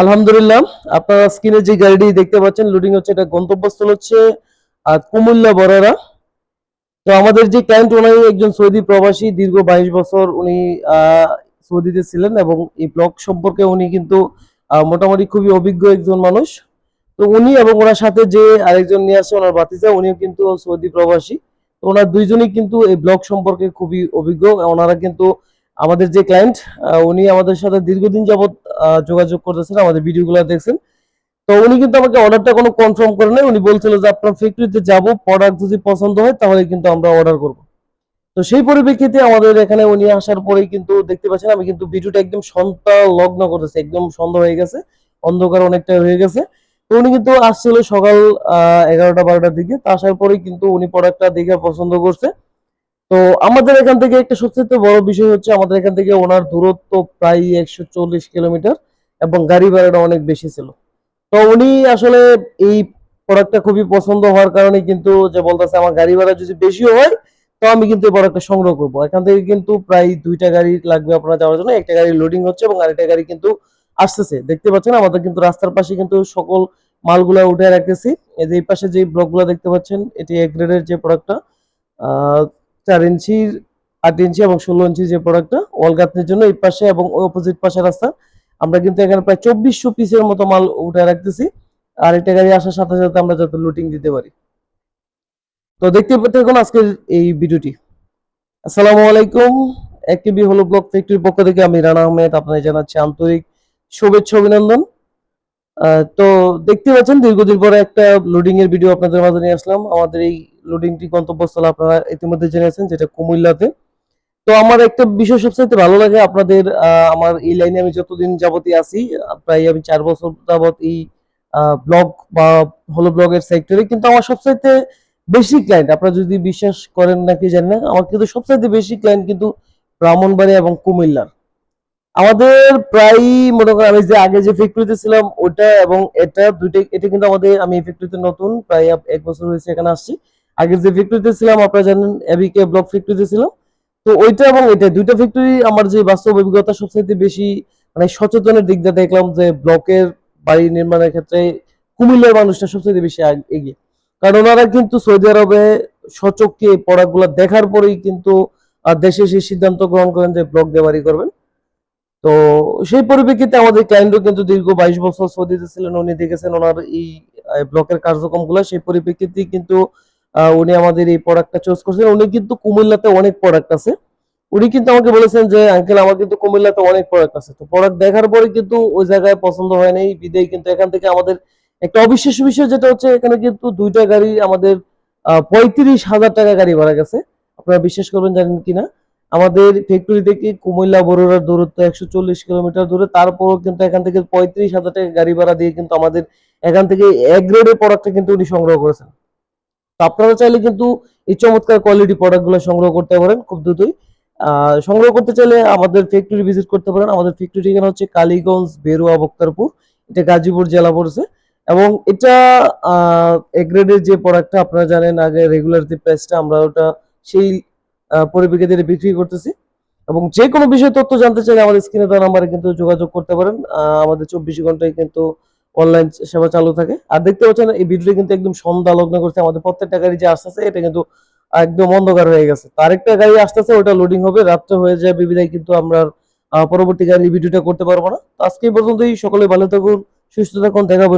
আলহামদুলিল্লাহ, আপনারা স্ক্রিনে যে গাড়িটি দেখতে পাচ্ছেন লোডিং হচ্ছে, এটা গন্তব্যস্থল হচ্ছে কুমিল্লা বড়রা তো আমাদের যে ক্লায়েন্ট উনি একজন সৌদি প্রবাসী, দীর্ঘ বাইশ বছর উনি সৌদিতে ছিলেন এবং এই ব্লগ সম্পর্কে উনি কিন্তু মোটামুটি খুবই অভিজ্ঞ একজন মানুষ। তো উনি এবং ওনার সাথে যে আরেকজন নিয়ে আসছে, ওনার বাতিজা, উনিও কিন্তু সৌদি প্রবাসী। তো ওনার দুইজনই কিন্তু এই ব্লগ সম্পর্কে খুবই অভিজ্ঞ। ওনারা কিন্তু আমাদের যে ক্লায়েন্ট উনি আমাদের সাথে দীর্ঘদিন আহ, যোগাযোগ করতেছেন আমাদের ভিডিওগুলো দেখছেন। তো উনি কিন্তু আমাকে অর্ডারটা কোনো কনফার্ম করে নাই। উনি বলছিল যে আপনার ফ্যাক্টরিতে যাব প্রোডাক্ট যদি পছন্দ হয় তাহলে কিন্তু আমরা অর্ডার করব। তো সেই পরিপ্রেক্ষিতে আমাদের এখানে উনি আসার পরেই কিন্তু দেখতে পাচ্ছেন আমি কিন্তু ভিডিওটা একদম সন্ধ্যা লগ্ন করেছি একদম সন্ধ্যা হয়ে গেছে অন্ধকার অনেকটা হয়ে গেছে। তো উনি কিন্তু আসছিল সকাল আহ, এগারোটা বারোটার দিকে। তো আসার পরেই কিন্তু উনি প্রোডাক্টটা দেখে পছন্দ করছে। তো আমাদের এখান থেকে একটা সবচেয়ে বড় বিষয় হচ্ছে আমাদের এখান থেকে ওনার দূরত্ব প্রায় একশো চল্লিশ কিলোমিটার এবং গাড়ি ভাড়াটা অনেক বেশি ছিল। তো উনি আসলে এই প্রোডাক্টটা খুবই পছন্দ হওয়ার কারণে কিন্তু যে বলতেছে আমার গাড়ি ভাড়া যদি বেশিও হয়, তো আমি কিন্তু এই প্রোডাক্টটা সংগ্রহ করব। এখান থেকে কিন্তু প্রায় দুইটা গাড়ি লাগবে আপনারা যাওয়ার জন্য। একটা গাড়ি লোডিং হচ্ছে এবং আরেকটা গাড়ি কিন্তু আসতেছে। দেখতে পাচ্ছেন আমাদের কিন্তু রাস্তার পাশে কিন্তু সকল মালগুলা উঠে রাখতেছি। এই এই পাশে যে ব্লকগুলো দেখতে পাচ্ছেন, এটি এক গ্রেডের যে প্রোডাক্টটা চার ইঞ্চির আট ইঞ্চি এবং ষোলো ইঞ্চি যে প্রোডাক্টটা ওয়াল গাঁথনির জন্য এই পাশে এবং অপোজিট পাশে রাস্তা। আমরা কিন্তু এখানে প্রায় চব্বিশশো পিসের মতো মাল উঠে রাখতেছি। আর এটা গাড়ি আসার সাথে সাথে আমরা যাতে লুটিং দিতে পারি। তো দেখতে থাকুন আজকের এই ভিডিওটি। আসসালামু আলাইকুম। একটিভি হলো ব্লক ফ্যাক্টরির পক্ষ থেকে আমি রানা আহমেদ। আপনাদের জানাচ্ছি আন্তরিক শুভেচ্ছা, অভিনন্দন। তো দেখতে পাচ্ছেন, দীর্ঘদিন পরে একটা লোডিং এর ভিডিও আপনাদের মাঝে নিয়ে আসলাম। আমাদের এই লোডিংটি গন্তব্যস্থল আপনারা ইতিমধ্যে জেনেছেন যেটা কুমিল্লাতে। তো আমার একটা বিষয় সবচেয়ে ভালো লাগে, আপনাদের আমার এই লাইনে আমি যতদিন যাবতীয় আছি, প্রায় আমি চার বছর যাবত এই ব্লগ বা হলো ব্লগের সেক্টরে কিন্তু আমার সবচাইতে বেশি ক্লায়েন্ট আপনারা যদি বিশ্বাস করেন নাকি জানেন না, আমার কিন্তু সবচাইতে বেশি ক্লায়েন্ট কিন্তু ব্রাহ্মণবাড়িয়া এবং কুমিল্লার। আমাদের প্রায় মনে করেন আমি যে আগে যে ফ্যাক্টরিতে ছিলাম ওটা এবং এটা দুইটা এটা কিন্তু আমাদের, আমি ফ্যাক্টরিতে নতুন, প্রায় এক বছর হয়েছে এখানে আসছি। আগে যে ফ্যাক্টরিতে ছিলাম, আপনারা জানেন এবিকে ব্লক ফ্যাক্টরিতে ছিলাম। তো ওইটা এবং এটা দুইটা ফ্যাক্টরি আমার যে বাস্তব অভিজ্ঞতা সবচেয়ে বেশি মানে সচেতনের দিক দিয়ে দেখলাম যে ব্লকের বাড়ি নির্মাণের ক্ষেত্রে কুমিল্লার মানুষটা সবচেয়ে বেশি এগিয়ে। কারণ ওনারা কিন্তু সৌদি আরবে সচক্ষে এই দেখার পরেই কিন্তু দেশে সেই সিদ্ধান্ত গ্রহণ করেন যে ব্লক বাড়ি করবেন। তো সেই পরিপ্রেক্ষিতে আমাদের ক্লায়েন্টও কিন্তু দীর্ঘ বাইশ বছর সৌদিতে ছিলেন উনি দেখেছেন ওনার এই ব্লকের কার্যক্রমগুলো, সেই পরিপ্রেক্ষিতে কিন্তু উনি আমাদের এই প্রোডাক্টটা চুজ করছেন। উনি কিন্তু কুমিল্লাতে অনেক প্রোডাক্ট আছে। উনি কিন্তু আমাকে বলেছেন যে, আঙ্কেল, আমার কিন্তু কুমিল্লাতে অনেক প্রোডাক্ট আছে। তো প্রোডাক্ট দেখার পরে কিন্তু ওই জায়গায় পছন্দ হয় নাই, বিদায় কিন্তু এখান থেকে আমাদের একটা অবিশ্বাস্য বিষয় যেটা হচ্ছে, এখানে কিন্তু দুইটা গাড়ি আমাদের পঁয়ত্রিশ হাজার টাকা গাড়ি ভাড়া গেছে। আপনারা বিশ্বাস করবেন জানেন কিনা? আমাদের ফ্যাক্টরি থেকে কুমিল্লা বরুড়ার দূরত্ব একশো চল্লিশ কিলোমিটার দূরে তারপরও কিন্তু এখান থেকে পঁয়ত্রিশ হাজার টাকা গাড়ি ভাড়া দিয়ে কিন্তু আমাদের এখান থেকে এক গ্রেডের প্রোডাক্টটা কিন্তু উনি সংগ্রহ করেছেন। তো আপনারা চাইলে কিন্তু এই চমৎকার কোয়ালিটি প্রোডাক্টগুলো সংগ্রহ করতে পারেন খুব দ্রুতই। আহ, সংগ্রহ করতে চাইলে আমাদের ফ্যাক্টরি ভিজিট করতে পারেন। আমাদের ফ্যাক্টরি ঠিকানা হচ্ছে কালীগঞ্জ বেরুয়া বক্তারপুর। এটা গাজীপুর জেলা পড়ছে। এবং এটা এ গ্রেডের যে প্রোডাক্টটা আপনারা জানেন আগে রেগুলার যে প্রাইসটা আমরা ওটা সেই আহ, পরিপ্রেক্ষিতে বিক্রি করতেছি। এবং যে কোনো বিষয়ে তথ্য জানতে চাইলে আমাদের স্ক্রিনে দেওয়া নাম্বারে কিন্তু যোগাযোগ করতে পারেন। আমাদের চব্বিশ ঘন্টায় কিন্তু অনলাইন সেবা চালু থাকে। আর দেখতে পাচ্ছেন এই ভিডিওটা কিন্তু একদম সন্ধ্যা লগ্ন করছে। আমাদের প্রত্যেকটা গাড়ি যে আসতেছে এটা কিন্তু একদম অন্ধকার হয়ে গেছে। তো আরেকটা গাড়ি আসতেছে ওটা লোডিং হবে। রাত্রে হয়ে যায় বিবিধায় কিন্তু আমরা পরবর্তী গাড়ি ভিডিওটা করতে পারব না। আজকে পর্যন্তই। সকলে ভালো থাকুন সুস্থ থাকুন দেখা হবে